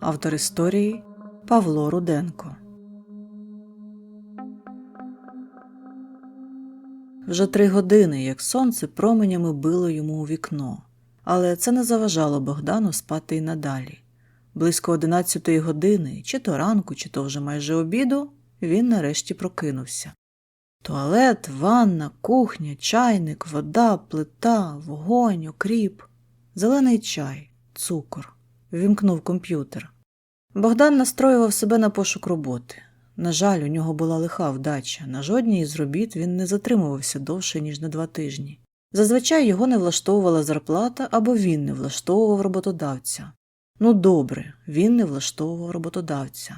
Автор історії Павло Руденко. Вже три години, як сонце променями било йому у вікно, але це не заважало Богдану спати й надалі. Близько одинадцятої години, чи то ранку, чи то вже майже обіду, він нарешті прокинувся. Туалет, ванна, кухня, чайник, вода, плита, вогонь, окріп, зелений чай, цукор. Вімкнув комп'ютер. Богдан настроював себе на пошук роботи. На жаль, у нього була лиха вдача. На жодній із робіт він не затримувався довше, ніж на два тижні. Зазвичай його не влаштовувала зарплата або він не влаштовував роботодавця. Ну добре, він не влаштовував роботодавця.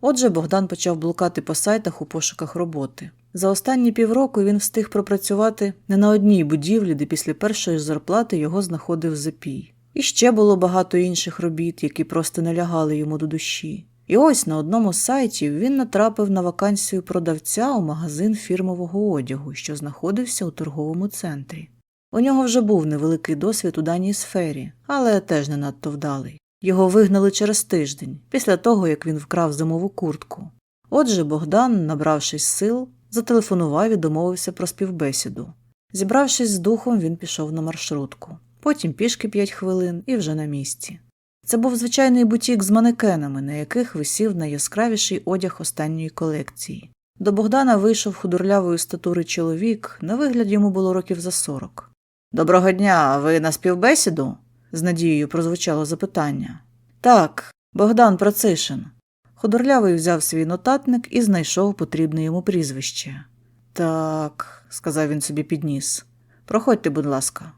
Отже, Богдан почав блукати по сайтах у пошуках роботи. За останні півроку він встиг пропрацювати не на одній будівлі, де після першої зарплати його знаходив запій. І ще було багато інших робіт, які просто не лягали йому до душі. І ось на одному з сайтів він натрапив на вакансію продавця у магазин фірмового одягу, що знаходився у торговому центрі. У нього вже був невеликий досвід у даній сфері, але теж не надто вдалий. Його вигнали через тиждень, після того, як він вкрав зимову куртку. Отже, Богдан, набравшись сил, зателефонував і домовився про співбесіду. Зібравшись з духом, він пішов на маршрутку. Потім пішки п'ять хвилин і вже на місці. Це був звичайний бутік з манекенами, на яких висів найяскравіший одяг останньої колекції. До Богдана вийшов худорлявої статури чоловік, на вигляд йому було років за сорок. Доброго дня, ви на співбесіду? з надією прозвучало запитання. Так, Богдан Процишин. Худорлявий взяв свій нотатник і знайшов потрібне йому прізвище. Так, сказав він собі підніс. Проходьте, будь ласка.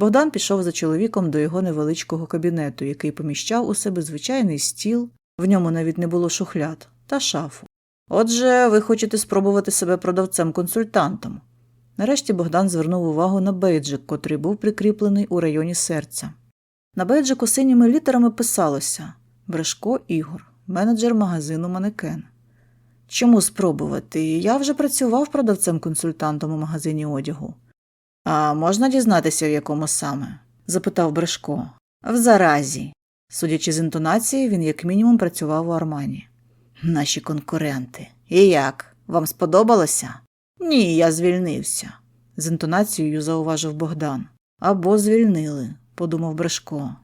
Богдан пішов за чоловіком до його невеличкого кабінету, який поміщав у себе звичайний стіл, в ньому навіть не було шухляд, та шафу. Отже, ви хочете спробувати себе продавцем-консультантом. Нарешті Богдан звернув увагу на бейджик, котрий був прикріплений у районі серця. На бейджику синіми літерами писалося Брешко Ігор, менеджер магазину Манекен. Чому спробувати? Я вже працював продавцем-консультантом у магазині одягу. А можна дізнатися, в якому саме? запитав Брешко. В заразі. Судячи з інтонації, він як мінімум працював у Армані. Наші конкуренти. І як? Вам сподобалося? Ні, я звільнився, з інтонацією зауважив Богдан. Або звільнили, подумав Брешко.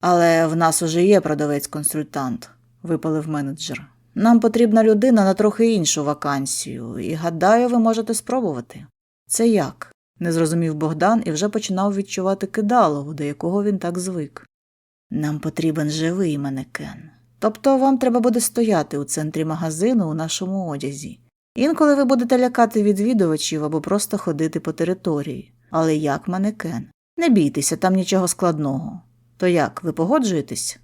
Але в нас уже є продавець-консультант, випалив менеджер. Нам потрібна людина на трохи іншу вакансію, і гадаю, ви можете спробувати. Це як? Не зрозумів Богдан і вже починав відчувати кидалово, до якого він так звик. Нам потрібен живий манекен. Тобто вам треба буде стояти у центрі магазину у нашому одязі. Інколи ви будете лякати відвідувачів або просто ходити по території. Але як манекен? Не бійтеся, там нічого складного. То як, ви погоджуєтесь?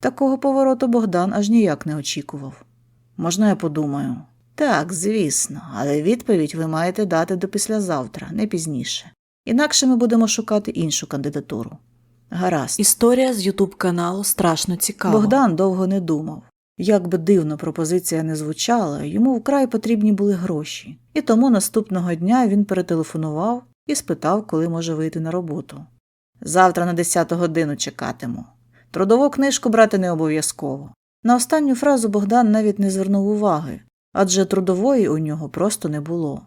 Такого повороту Богдан аж ніяк не очікував. Можна я подумаю? Так, звісно, але відповідь ви маєте дати до післязавтра, не пізніше. Інакше ми будемо шукати іншу кандидатуру. Гаразд. Історія з Ютуб каналу страшно цікава. Богдан довго не думав. Як би дивно пропозиція не звучала, йому вкрай потрібні були гроші, і тому наступного дня він перетелефонував і спитав, коли може вийти на роботу. Завтра на 10 годину чекатиму. Трудову книжку брати не обов'язково. На останню фразу Богдан навіть не звернув уваги, адже трудової у нього просто не було.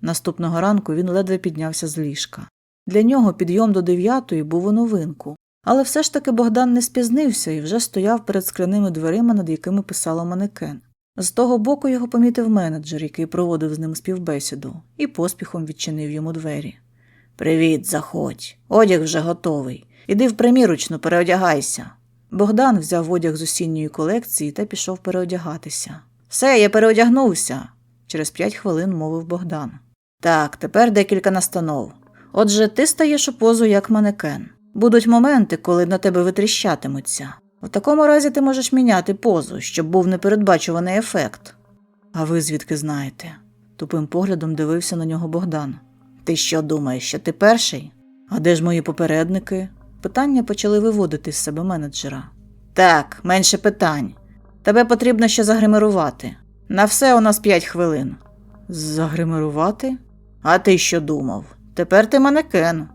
Наступного ранку він ледве піднявся з ліжка. Для нього підйом до дев'ятої був у новинку, але все ж таки Богдан не спізнився і вже стояв перед скляними дверима, над якими писала манекен. З того боку його помітив менеджер, який проводив з ним співбесіду, і поспіхом відчинив йому двері. Привіт, заходь. Одяг вже готовий. Іди в примірочну, переодягайся. Богдан взяв одяг з осінньої колекції та пішов переодягатися. Все, я переодягнувся, через п'ять хвилин мовив Богдан. Так, тепер декілька настанов. Отже, ти стаєш у позу як манекен. Будуть моменти, коли на тебе витріщатимуться. В такому разі ти можеш міняти позу, щоб був непередбачуваний ефект. А ви звідки знаєте? тупим поглядом дивився на нього Богдан. Ти що думаєш, що ти перший? А де ж мої попередники? Питання почали виводити з себе менеджера. Так, менше питань. Тебе потрібно ще загримирувати. На все у нас п'ять хвилин. Загримирувати? А ти що думав? Тепер ти манекен.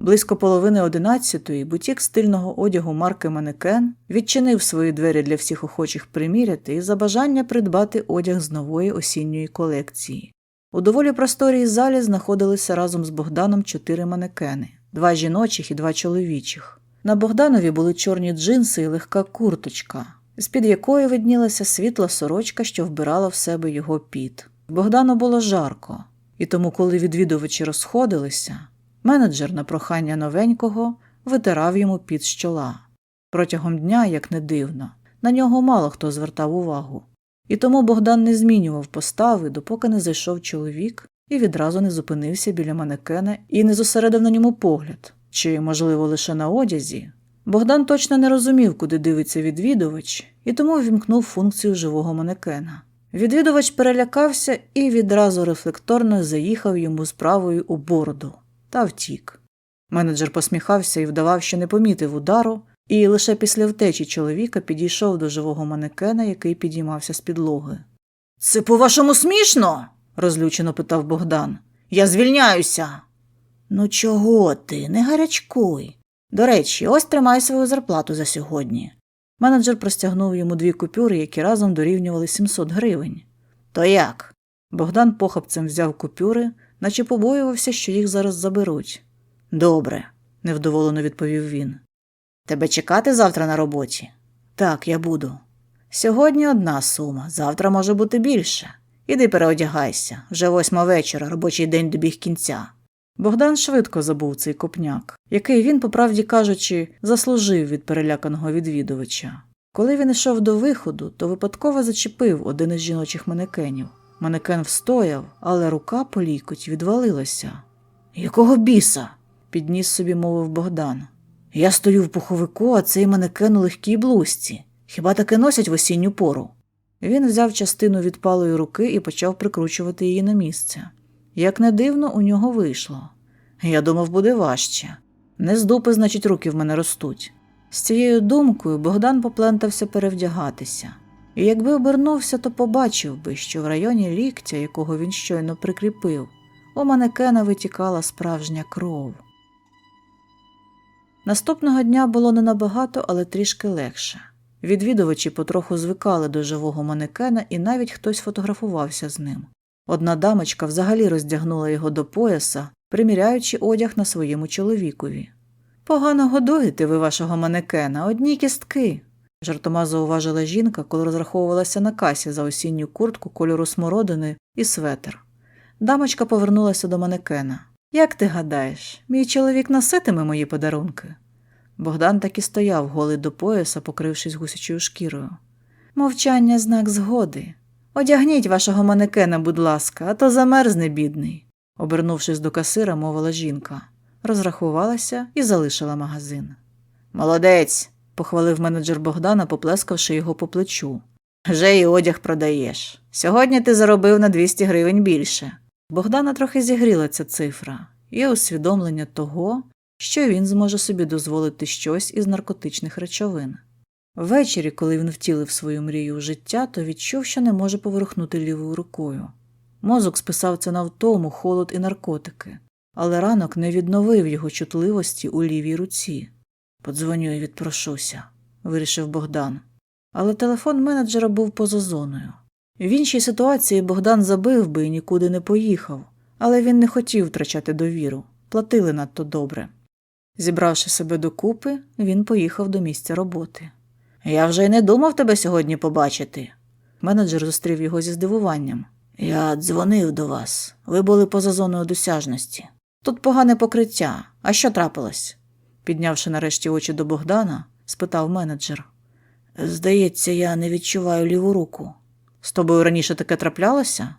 Близько половини одинадцятої бутік стильного одягу марки Манекен відчинив свої двері для всіх охочих приміряти і за бажання придбати одяг з нової осінньої колекції. У доволі просторій залі знаходилися разом з Богданом чотири манекени два жіночих і два чоловічих. На Богданові були чорні джинси і легка курточка, з-під якої виднілася світла сорочка, що вбирала в себе його піт. Богдану було жарко, і тому, коли відвідувачі розходилися, менеджер на прохання новенького витирав йому під з чола. Протягом дня, як не дивно, на нього мало хто звертав увагу. І тому Богдан не змінював постави, допоки не зайшов чоловік і відразу не зупинився біля манекена і не зосередив на ньому погляд, чи, можливо, лише на одязі. Богдан точно не розумів, куди дивиться відвідувач, і тому вімкнув функцію живого манекена. Відвідувач перелякався і відразу рефлекторно заїхав йому справою у бороду та втік. Менеджер посміхався і вдавав, що не помітив удару, і лише після втечі чоловіка підійшов до живого манекена, який підіймався з підлоги. Це по-вашому смішно? розлючено питав Богдан. Я звільняюся. Ну, чого ти, не гарячкуй. До речі, ось тримай свою зарплату за сьогодні. Менеджер простягнув йому дві купюри, які разом дорівнювали 700 гривень. То як? Богдан похапцем взяв купюри, наче побоювався, що їх зараз заберуть. Добре, невдоволено відповів він. Тебе чекати завтра на роботі? Так, я буду. Сьогодні одна сума, завтра може бути більше. Іди переодягайся, вже восьма вечора, робочий день добіг кінця. Богдан швидко забув цей копняк, який він, по правді кажучи, заслужив від переляканого відвідувача. Коли він йшов до виходу, то випадково зачепив один із жіночих манекенів. Манекен встояв, але рука по лікоть відвалилася. Якого біса? підніс собі мовив Богдан. Я стою в пуховику, а цей манекен у легкій блузці. Хіба таке носять в осінню пору? Він взяв частину відпалої руки і почав прикручувати її на місце. Як не дивно, у нього вийшло. Я думав, буде важче. Не з дупи, значить, руки в мене ростуть. З цією думкою Богдан поплентався перевдягатися. І якби обернувся, то побачив би, що в районі ліктя, якого він щойно прикріпив, у манекена витікала справжня кров. Наступного дня було не набагато, але трішки легше. Відвідувачі потроху звикали до живого манекена, і навіть хтось фотографувався з ним. Одна дамочка взагалі роздягнула його до пояса, приміряючи одяг на своєму чоловікові. Погано годуєте ви вашого манекена, одні кістки. жартома зауважила жінка, коли розраховувалася на касі за осінню куртку кольору смородини і светр. Дамочка повернулася до манекена. Як ти гадаєш, мій чоловік носитиме мої подарунки? Богдан так і стояв голий до пояса, покрившись гусячою шкірою. Мовчання знак згоди. Одягніть вашого манекена, будь ласка, а то замерзне, бідний, обернувшись до касира, мовила жінка. Розрахувалася і залишила магазин. Молодець, похвалив менеджер Богдана, поплескавши його по плечу. Вже і одяг продаєш. Сьогодні ти заробив на 200 гривень більше. Богдана трохи зігріла ця цифра і усвідомлення того, що він зможе собі дозволити щось із наркотичних речовин. Ввечері, коли він втілив свою мрію в життя, то відчув, що не може поворухнути лівою рукою. Мозок списав це на втому, холод і наркотики, але ранок не відновив його чутливості у лівій руці. Подзвоню і відпрошуся, вирішив Богдан. Але телефон менеджера був поза зоною. В іншій ситуації Богдан забив би і нікуди не поїхав, але він не хотів втрачати довіру, платили надто добре. Зібравши себе докупи, він поїхав до місця роботи. Я вже й не думав тебе сьогодні побачити. Менеджер зустрів його зі здивуванням. Я дзвонив до вас. Ви були поза зоною досяжності. Тут погане покриття. А що трапилось? Піднявши нарешті очі до Богдана, спитав менеджер. Здається, я не відчуваю ліву руку. З тобою раніше таке траплялося?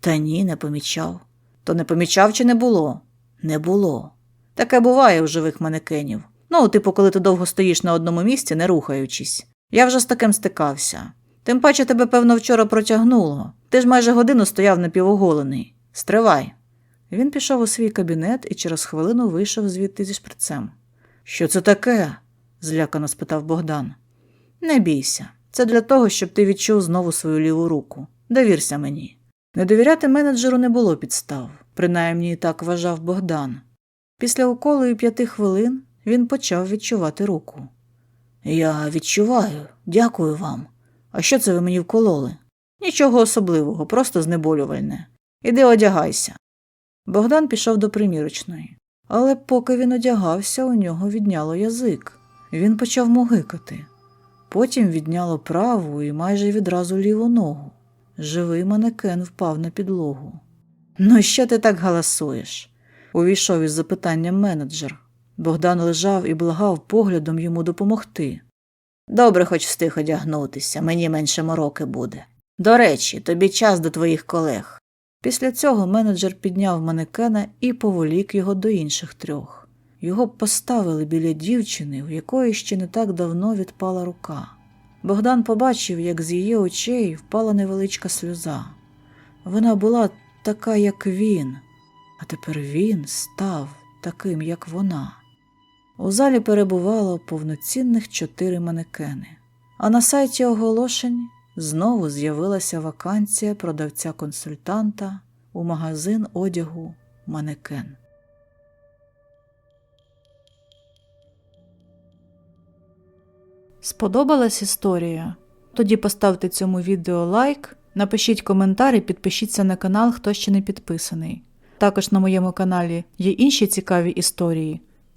Та ні, не помічав. То не помічав чи не було? Не було. Таке буває у живих манекенів. Ну, типу, коли ти довго стоїш на одному місці, не рухаючись. Я вже з таким стикався. Тим паче тебе, певно, вчора протягнуло. Ти ж майже годину стояв напівоголений. Стривай. Він пішов у свій кабінет і через хвилину вийшов звідти зі шприцем. Що це таке? злякано спитав Богдан. Не бійся. Це для того, щоб ти відчув знову свою ліву руку. Довірся мені. Не довіряти менеджеру не було підстав, принаймні так вважав Богдан. Після уколу і п'яти хвилин він почав відчувати руку. Я відчуваю, дякую вам. А що це ви мені вкололи? Нічого особливого, просто знеболювальне. Іди одягайся. Богдан пішов до примірочної, але поки він одягався, у нього відняло язик. Він почав мугикати. Потім відняло праву і майже відразу ліву ногу. Живий манекен впав на підлогу. Ну, що ти так галасуєш? увійшов із запитанням менеджер. Богдан лежав і благав поглядом йому допомогти. Добре, хоч встиг одягнутися, мені менше мороки буде. До речі, тобі час до твоїх колег. Після цього менеджер підняв манекена і поволік його до інших трьох. Його поставили біля дівчини, у якої ще не так давно відпала рука. Богдан побачив, як з її очей впала невеличка сльоза. Вона була така, як він, а тепер він став таким, як вона. У залі перебувало повноцінних чотири манекени, а на сайті оголошень знову з'явилася вакансія продавця-консультанта у магазин одягу Манекен. Сподобалась історія? Тоді поставте цьому відео лайк, напишіть коментар і підпишіться на канал, хто ще не підписаний. Також на моєму каналі є інші цікаві історії.